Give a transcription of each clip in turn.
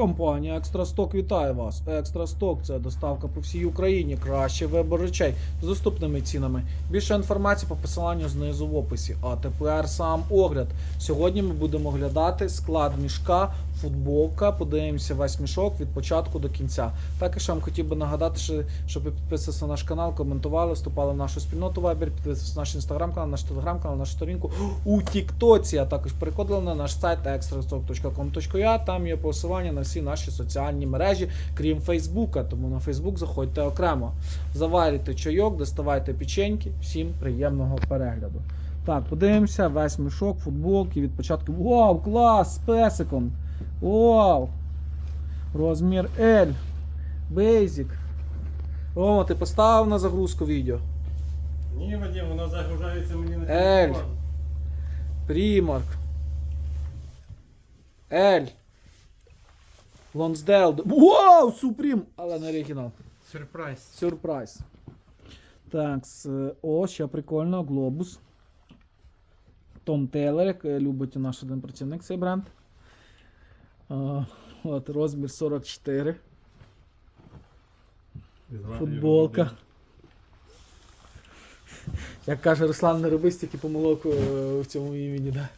Компанія Екстрасток вітає вас. Екстрасток це доставка по всій Україні. Кращий вибор речей з доступними цінами. Більше інформації по посиланню знизу в описі. А тепер сам огляд. Сьогодні ми будемо оглядати склад мішка, футболка. Подивимося весь мішок від початку до кінця. Також вам хотів би нагадати, що- щоб ви підписувалися на наш канал, коментували, вступали в нашу спільноту Viber, підписувалися на наш інстаграм-канал, наш телеграм-канал, нашу сторінку у Тіктоці, а також переходили на наш сайт extrastock.com.ua. Там є посилання на всі наші соціальні мережі, крім Фейсбука. Тому на Фейсбук заходьте окремо. Заварюйте чайок, доставайте печеньки. Всім приємного перегляду. Так, подивимося, весь мішок, футболки від початку. Вау, клас! З песиком! Вау! Розмір L. Basic. Рома, ти поставив на загрузку відео. Ні, Вадим, воно загружається мені на телефон. Примарк. Ель. Лонсдейл. Вау! Супрім! Але не оригінал. Сюрприз. Сюрприз. Так, о, ще прикольно, глобус. Том Тейлор, як е, любить наш один працівник цей бренд. А, от, розмір 44. Футболка. Як каже Руслан, не роби стільки помилок е, в цьому імені, да.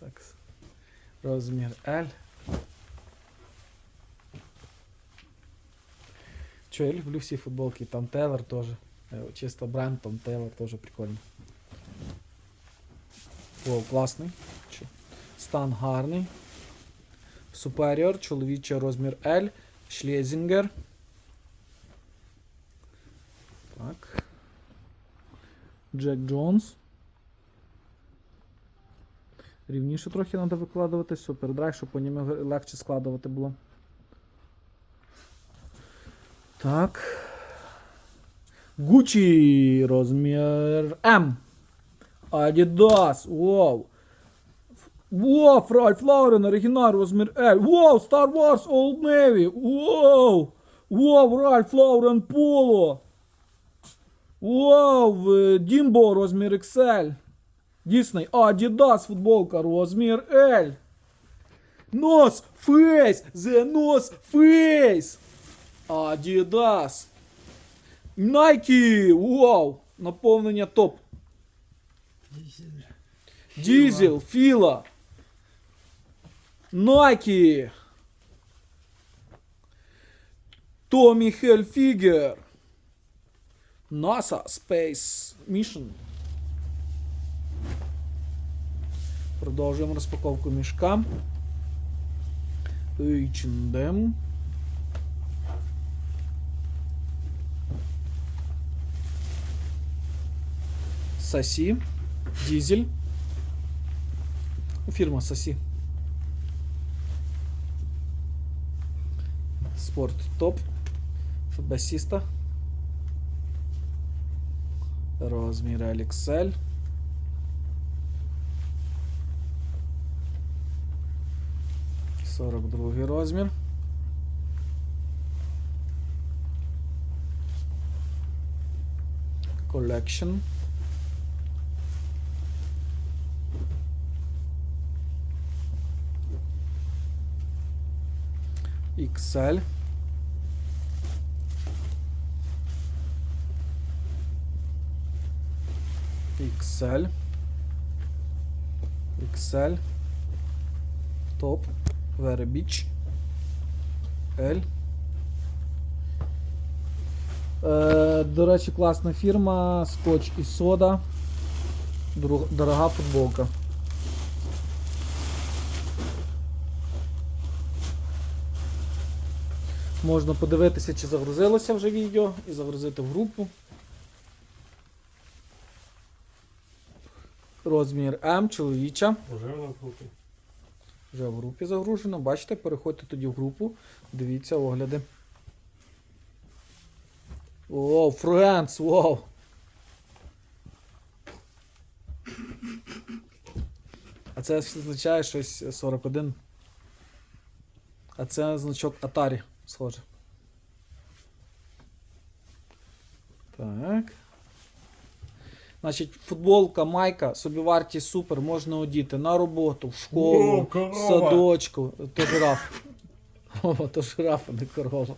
Так. с- Розмір L. Че, я люблю всі футболки. Там Тейлор теж. Е, Чисто бренд, там Тейлор теж прикольно. О, класний. Стан гарний. Superior, чоловічий розмір L, Шлезінгер. Так. Джек Джонс. Рівніше трохи треба викладувати. Супердрайв, щоб по ньому легше складувати було. Так. Gucci розмір М. Adidas. Вау. Вау, Ральф Лаурен, оригінал, розмір L. Вау, Star Wars Old Navy. Вау. Вау, Ральф Лаурен Поло. Вау, Дімбо, розмір XL. Дійсний. Adidas футболка, розмір L. Нос Face. The Nose Face. Adidas. Nike. Вау. Наповнення топ. Дізель, Філа. Nike. Томі Хельфігер. NASA Space Mission. Продовжуємо распаковку мешка. H&M. Соси, Дизель, фирма Соси, Спорт топ. Фабасіста. Розміри Аліксель. 42 розмір. Collection. XL. XL. XL. Топ. Вербіч. L. Е, до речі, класна фірма. Скотч і сода. Дорога футболка. Можна подивитися, чи загрузилося вже відео і загрузити в групу. Розмір М, чоловіча. Воно в групі. Вже в групі загружено. Бачите, переходьте тоді в групу. Дивіться огляди. О, Френс, вау! А це означає щось 41. А це значок Atari, схоже. Так. Значить, футболка, майка, собівартість супер, можна одіти на роботу, в школу, О, в садочку. То жираф. Рома, то жираф, а не корова.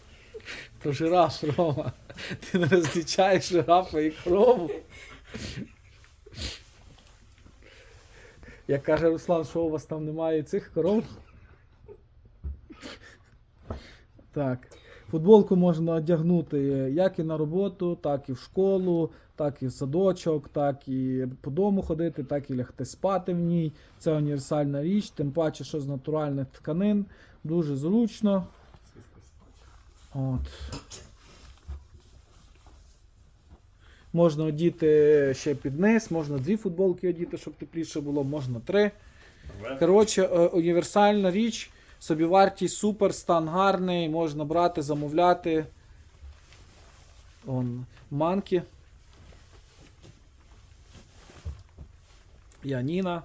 То жираф, Рома. Ти не розлічаєш жирафа і корову. Як каже Руслан, що у вас там немає цих коров. Так. Футболку можна одягнути як і на роботу, так і в школу, так і в садочок, так і по дому ходити, так і лягти спати в ній. Це універсальна річ, тим паче, що з натуральних тканин. Дуже зручно. От. Можна одіти ще під низ, можна дві футболки одіти, щоб тепліше було, можна три. Коротше, е, універсальна річ, собівартість супер, стан гарний, можна брати, замовляти. Он, манки. Яніна.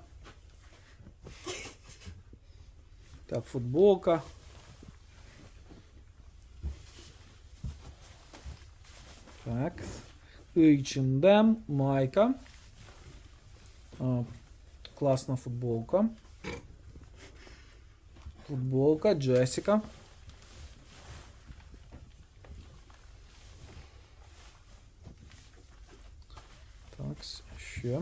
Так, футболка. Так. H&M, майка. А, класна футболка. Футболка Джесіка. Так, с- ще.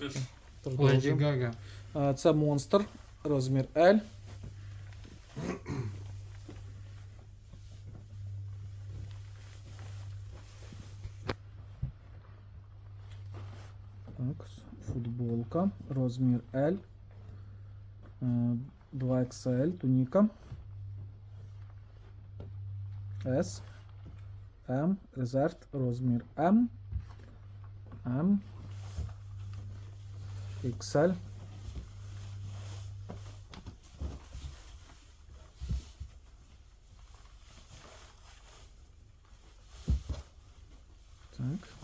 Леді Продовжуємо. Гага. А, Це монстр, розмір L. Так, футболка, розмір L. Е, 2XL, туніка. S. M. Резерв, розмір M. M. XL. Так.